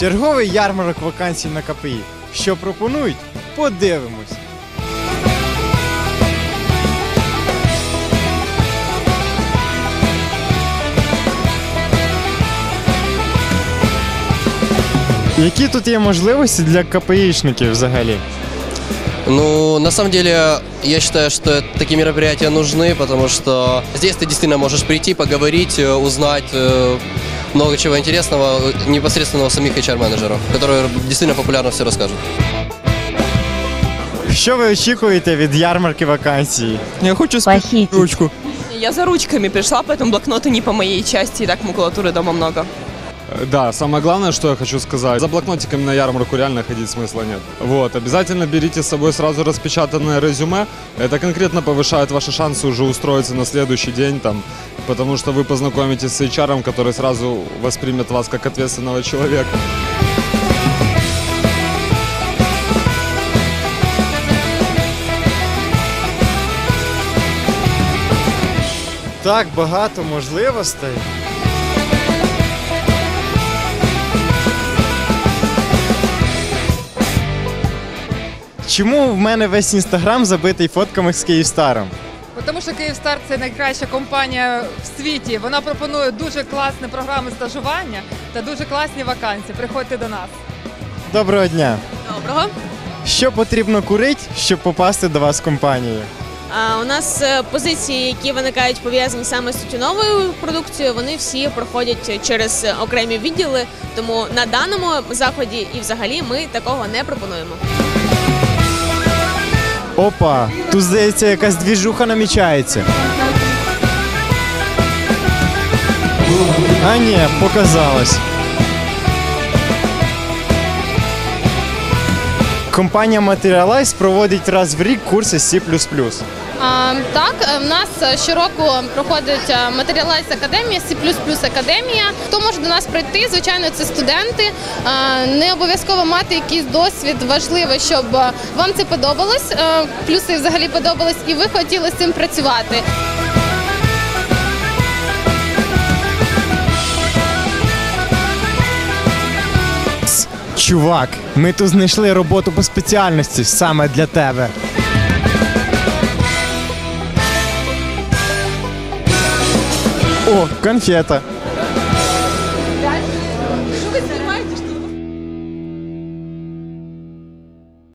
Черговий ярмарок вакансій на КПІ. Що пропонують? Подивимось. Які тут є можливості для КПІшників взагалі? Ну, на самом деле, я считаю, что такие мероприятия нужны, потому что здесь ты действительно можешь прийти, поговорить, э, узнать э, много чего интересного э, непосредственно у самих HR-менеджеров, которые действительно популярно все расскажут. Що ви очікуєте від ярмарки вакансій? Я хочу Похитить. ручку. Я за ручками пришла, поэтому блокноты не по моей части, и так макулатуры дома много. Э, Да, самое главное, что я хочу сказать, за блокнотиками на ярмарку реально ходить смысла нет. Вот, обязательно берите с собой сразу распечатанное резюме. Это конкретно повышает ваши шансы уже устроиться на следующий день там, потому что вы познакомитесь с HR, который сразу воспримет вас как ответственного человека. Так багато можливостей. Чому в мене весь інстаграм забитий фотками з Київстаром? Тому що Київстар це найкраща компанія в світі. Вона пропонує дуже класні програми стажування та дуже класні вакансії. Приходьте до нас. Доброго дня! Доброго. Що потрібно курити, щоб попасти до вас в компанію? А, у нас е, позиції, які виникають пов'язані саме з тютюновою продукцією, вони всі проходять через окремі відділи. Тому на даному заході і взагалі ми такого не пропонуємо. Опа, тут здається, якась двіжуха намічається. А ні, показалось. Компанія Materialize проводить раз в рік курси C++. А, так, е, в нас е, щороку проходить е, Materialize Академія, C++ Академія. Хто може до нас прийти? Звичайно, це студенти. Не обов'язково мати якийсь досвід. Важливо, щоб вам це подобалось, плюси взагалі подобались, і ви хотіли з цим працювати. Чувак, ми тут знайшли роботу по спеціальності саме для тебе. О, конфета.